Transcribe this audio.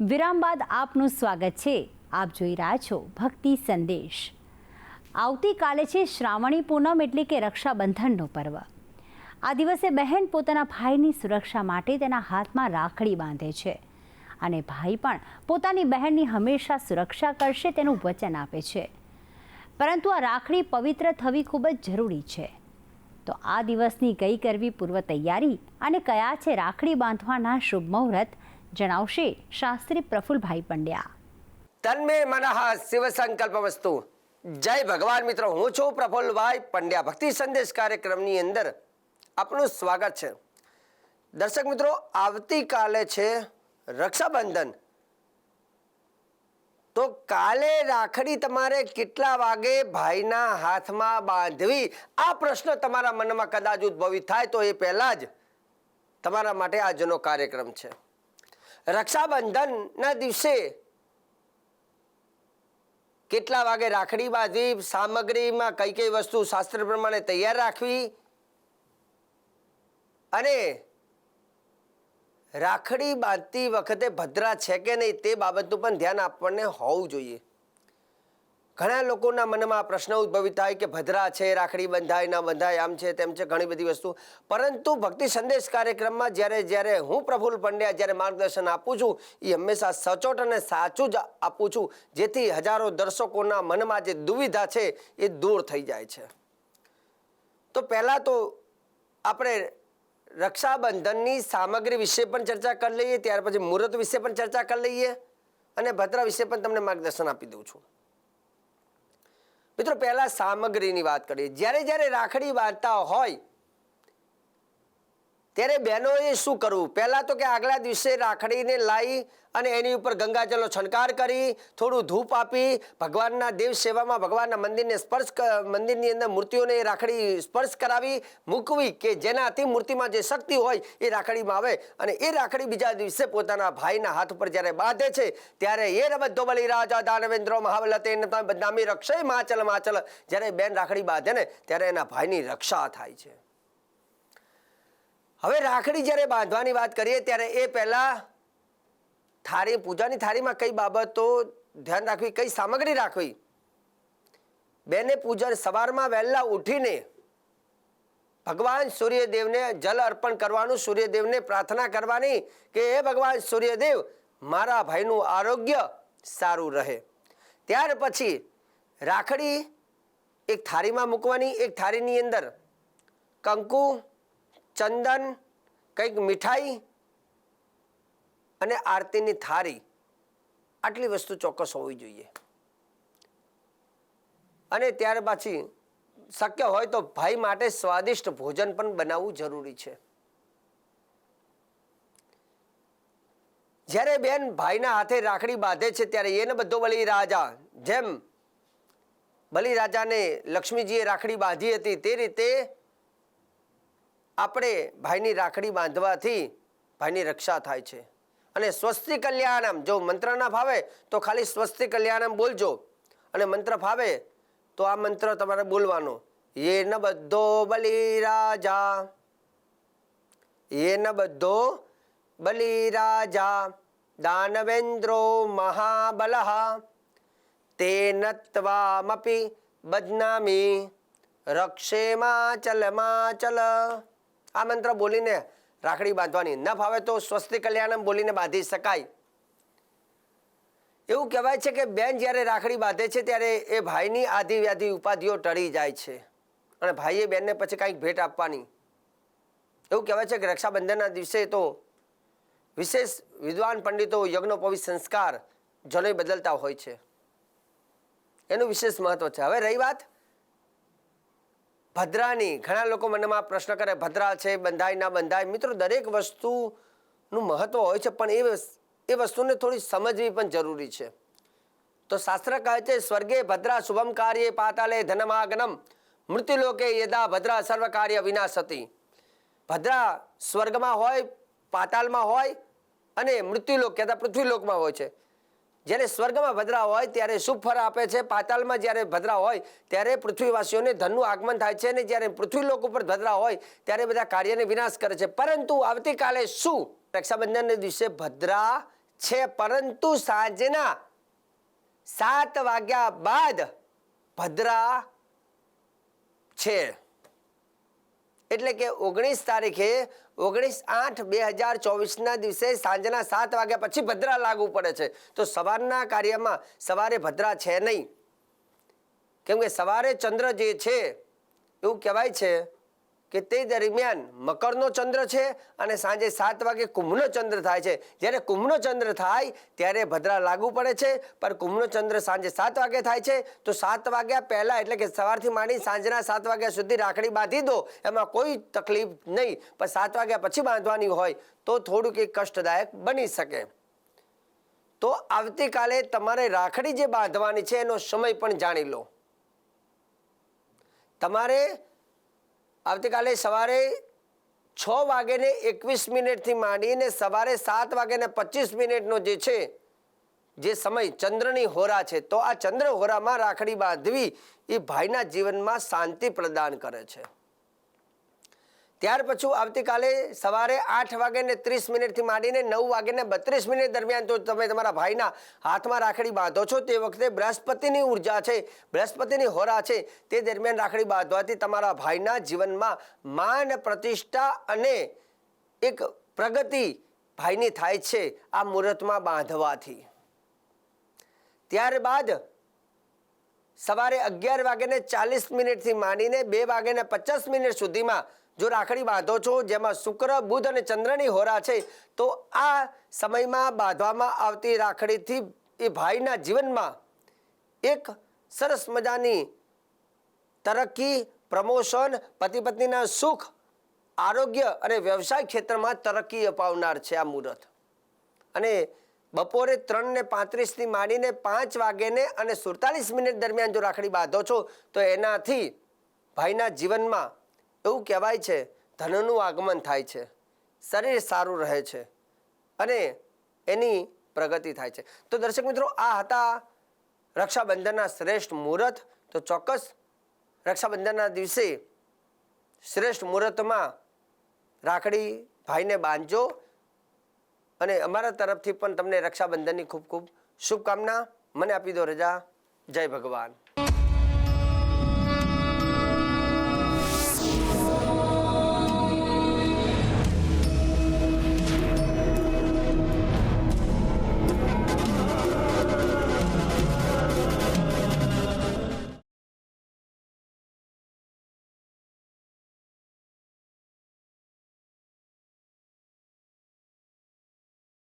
વિરામ બાદ આપનું સ્વાગત છે. આપ જોઈ રહ્યા છો ભક્તિ સંદેશ. આવતીકાલે છે શ્રાવણી પૂનમ એટલે કે રક્ષાબંધનનો પર્વ. આ દિવસે બહેન પોતાના ભાઈની સુરક્ષા માટે તેના હાથમાં રાખડી બાંધે છે અને ભાઈ પણ પોતાની બહેનની હંમેશા સુરક્ષા કરશે તેનું વચન આપે છે. પરંતુ આ રાખડી પવિત્ર થવી ખૂબ જ જરૂરી છે. તો આ દિવસની કઈ કરવી પૂર્વ તૈયારી અને કયા છે રાખડી બાંધવાના શુભ મુહૂર્ત? જણાવશે શાસ્ત્રી પ્રફુલભાઈ પંડ્યા. તન્મે મનઃ શિવ સંકલ્પ વસ્તુ જય ભગવાન મિત્રો, હું છું પ્રફુલ્લભાઈ પંડ્યા. ભક્તિ સંદેશ કાર્યક્રમની અંદર આપનું સ્વાગત છે. દર્શક મિત્રો, આવતીકાલે છે રક્ષાબંધન. તો કાલે રાખડી તમારે કેટલા વાગે ભાઈના હાથમાં બાંધવી? આ પ્રશ્ન તમારા મનમાં કદાચ ઉદ્ભવિત થાય, તો એ પહેલાં જ તમારા માટે આજનો કાર્યક્રમ છે. રક્ષાબંધનના દિવસે કેટલા વાગે રાખડી બાંધવી સામગ્રીમાં કઈ કઈ વસ્તુ શાસ્ત્ર પ્રમાણે તૈયાર રાખવી અને રાખડી બાંધતી વખતે ભદ્રા છે કે નહીં તે બાબતનું પણ ધ્યાન આપણને હોવું જોઈએ. ઘણા લોકોના મનમાં આ પ્રશ્ન ઉદ્ભવિત થાય કે ભદ્રા છે, રાખડી બંધાય, ના બંધાય, આમ છે, તેમ છે, ઘણી બધી વસ્તુ. પરંતુ ભક્તિ સંદેશ કાર્યક્રમમાં જ્યારે જ્યારે હું પ્રફુલ પંડ્યા જ્યારે માર્ગદર્શન આપું છું એ હંમેશા સચોટ અને સાચું જ આપું છું, જેથી હજારો દર્શકોના મનમાં જે દુવિધા છે, એ દૂર થઈ જાય છે. તો પહેલાં તો આપણે રક્ષાબંધનની સામગ્રી વિશે પણ ચર્ચા કરી લઈએ, ત્યાર પછી મુહૂર્ત વિશે પણ ચર્ચા કરી લઈએ, અને ભદ્રા વિશે પણ તમને માર્ગદર્શન આપી દઉં છું. મિત્રો પહેલાં સામગ્રીની વાત કરીએ. જ્યારે જ્યારે રાખડી બાંધતા હોય ત્યારે બહેનોએ શું કરવું? પહેલાં તો કે આગલા દિવસે રાખડીને લાવી અને એની ઉપર ગંગાજળનો છંટકાર કરી, થોડું ધૂપ આપી, ભગવાનના દેવ સેવામાં ભગવાનના મંદિરને સ્પર્શ મંદિરની અંદર મૂર્તિઓને રાખડી સ્પર્શ કરાવી, મૂકવી કે જેનાથી મૂર્તિમાં જે શક્તિ હોય એ રાખડીમાં આવે અને એ રાખડી બીજા દિવસે પોતાના ભાઈના હાથ ઉપર જ્યારે બાંધે છે, ત્યારે એ રબદ્ધો ધોબલી રાજા દાનવેન્દ્રો તમે બદનામી રક્ષય માચલ માચલ. જ્યારે બેન રાખડી બાંધે ને, ત્યારે એના ભાઈની રક્ષા થાય છે. હવે રાખડી જ્યારે બાંધવાની વાત કરીએ ત્યારે એ પહેલાં થાળી, પૂજાની થાળીમાં કઈ બાબતો ધ્યાન રાખવી, કઈ સામગ્રી રાખવી? બેને પૂજન સવારમાં વહેલા ઉઠીને ભગવાન સૂર્યદેવને જલ અર્પણ કરવાનું, સૂર્યદેવને પ્રાર્થના કરવાની કે, હે ભગવાન સૂર્યદેવ, મારા ભાઈનું આરોગ્ય સારું રહે. ત્યાર પછી રાખડી એક થાળીમાં મૂકવાની, એક થાળીની અંદર કંકુ ચંદન, કંઈક મીઠાઈ અને આરતીની થાળી. આટલી વસ્તુ ચોક્કસ હોવી જોઈએ. અને ત્યાર પછી શક્ય હોય તો ભાઈ માટે સ્વાદિષ્ટ ભોજન પણ બનાવવું જરૂરી છે. જ્યારે બેન ભાઈના હાથે રાખડી બાંધે છે ત્યારે એને બધો બલી રાજા જેમ બલિરાજાને લક્ષ્મીજીએ રાખડી બાંધી હતી તે રીતે આપણે ભાઈની રાખડી બાંધવાથી ભાઈની રક્ષા થાય છે. અને સ્વસ્તિ કલ્યાણમ, જો મંત્ર ના ફાવે તો ખાલી સ્વસ્તિ કલ્યાણમ બોલજો. અને મંત્ર ફાવે તો આ મંત્ર તમારે બોલવાનો. એ ન બધો બલી રાજા એ ન બધો બલી રાજા દાનવેન્દ્રો મહાબલઃ તે નત્વામપી બદનામી રક્ષેમાં ચલમાં ચલ આ મંત્ર બોલીને રાખડી બાંધવાની. ન ફાવે તો સ્વસ્તિ કલ્યાણમ બોલીને બાંધી શકાય. એવું કહેવાય છે કે બેન જ્યારે રાખડી બાંધે છે ત્યારે એ ભાઈની આધિ વ્યાધિ ઉપાધિઓ ટળી જાય છે. અને ભાઈએ બેનને પછી કાંઈક ભેટ આપવાની. એવું કહેવાય છે કે રક્ષાબંધનના દિવસે તો વિશેષ વિદ્વાન પંડિતો યજ્ઞોપવિત સંસ્કાર જનોય બદલતા હોય છે. એનું વિશેષ મહત્વ છે. હવે રહી વાત ભદ્રાની, ઘણા લોકો મનમાં પ્રશ્ન કરે, ભદ્રા છે, બંધાય ના બંધાય? મિત્રો, દરેક વસ્તુનું મહત્વ હોય છે, પણ એ એ વસ્તુને થોડી સમજવી પણ જરૂરી છે. તો શાસ્ત્ર કહે છે, સ્વર્ગે ભદ્રા શુભમ કાર્ય પાતાલે ધનમાગનમ, મૃત્યુલોકે યદા ભદ્રા સર્વ કાર્ય વિનાશતી. ભદ્રા સ્વર્ગમાં હોય, પાતાલમાં હોય અને મૃત્યુલોક કહેતા પૃથ્વીલોકમાં હોય છે. જ્યારે સ્વર્ગમાં ભદ્રા હોય, ત્યારે શુભ ફળ આપે છે. પાતાળમાં જ્યારે ભદ્રા હોય, ત્યારે પૃથ્વીવાસીઓને ધનનું આગમન થાય છે અને જ્યારે પૃથ્વીલોક ઉપર ભદ્રા હોય, ત્યારે બધા કાર્યને વિનાશ કરે છે. પરંતુ આવતીકાલે શું? રક્ષાબંધનના દિવસે ભદ્રા છે, પરંતુ સાંજના સાત વાગ્યા બાદ ભદ્રા છે. એટલે કે ઓગણીસ તારીખે ઓગણીસ આઠ બે હજાર ચોવીસના દિવસે સાંજના સાત વાગ્યા પછી ભદ્રા લાગુ પડે છે. તો સવારના કાર્યમાં સવારે ભદ્રા છે નહીં. કેમ કે સવારે ચંદ્ર જે છે, એવું કહેવાય છે કે તે દરમિયાન મકરનો ચંદ્ર છે અને સાંજે સાત વાગે કુંભનો ચંદ્ર થાય છે. જ્યારે કુંભનો ચંદ્ર થાય ત્યારે ભદ્રા લાગુ પડે છે, પણ કુંભનો ચંદ્ર સાંજે સાત વાગે થાય છે. તો સાત વાગ્યા પહેલાં એટલે કે સવારથી માંડી સાંજના સાત વાગ્યા સુધી રાખડી બાંધી દો, એમાં કોઈ તકલીફ નહીં. પણ સાત વાગ્યા પછી બાંધવાની હોય તો થોડુંક એ કષ્ટદાયક બની શકે. તો આવતીકાલે તમારે રાખડી જે બાંધવાની છે એનો સમય પણ જાણી લો. તમારે આવતીકાલે સવારે છ વાગ્યાને એકવીસ મિનિટથી માંડીને સવારે સાત વાગ્યાને પચીસ મિનિટનો જે છે, જે સમય ચંદ્રની હોરા છે, તો આ ચંદ્ર હોરામાં રાખડી બાંધવી એ ભાઈના જીવનમાં શાંતિ પ્રદાન કરે છે. ત્યાર પછી આવતીકાલે સવારે આઠ વાગ્યાને ત્રીસ મિનિટથી માંડીને નવ વાગ્યાને બત્રીસ મિનિટ દરમિયાન તો તમે તમારા ભાઈના હાથમાં રાખડી બાંધો છો, તે વખતે બૃહસ્પતિની ઊર્જા છે બૃહસ્પતિની હોરા છે, તે દરમિયાન રાખડી બાંધવાથી તમારા ભાઈના જીવનમાં માન પ્રતિષ્ઠા અને એક પ્રગતિ ભાઈની થાય છે આ મુહૂર્તમાં બાંધવાથી. ત્યારબાદ સવારે અગિયાર વાગ્યાને ચાલીસ મિનિટથી માંડીને બે વાગ્યાને પચાસ મિનિટ સુધીમાં જો રાખડી બાંધો છો, જેમાં શુક્ર, બુધ અને ચંદ્રની હોરા છે, તો આ સમયમાં બાંધવામાં આવતી રાખડીથી એ ભાઈના જીવનમાં એક સરસ મજાની તરક્કી, પ્રમોશન, પતિ પત્નીના સુખ, આરોગ્ય અને વ્યવસાય ક્ષેત્રમાં તરક્કી અપાવનાર છે આ મુહૂર્ત. અને બપોરે ત્રણ ને પાંત્રીસથી માંડીને પાંચ વાગ્યાને અને સુડતાલીસ મિનિટ દરમિયાન જો રાખડી બાંધો છો, તો એનાથી ભાઈના જીવનમાં એવું કહેવાય છે, ધનનું આગમન થાય છે. શરીર સારું રહે છે અને એની પ્રગતિ થાય છે. તો દર્શક મિત્રો, આ હતા રક્ષાબંધનના શ્રેષ્ઠ મુહૂર્ત. તો ચોક્કસ રક્ષાબંધનના દિવસે શ્રેષ્ઠ મુહૂર્તમાં રાખડી ભાઈને બાંધજો. અને અમારા તરફથી પણ તમને રક્ષાબંધનની ખૂબ ખૂબ શુભકામના. મને આપી દો રજા. જય ભગવાન.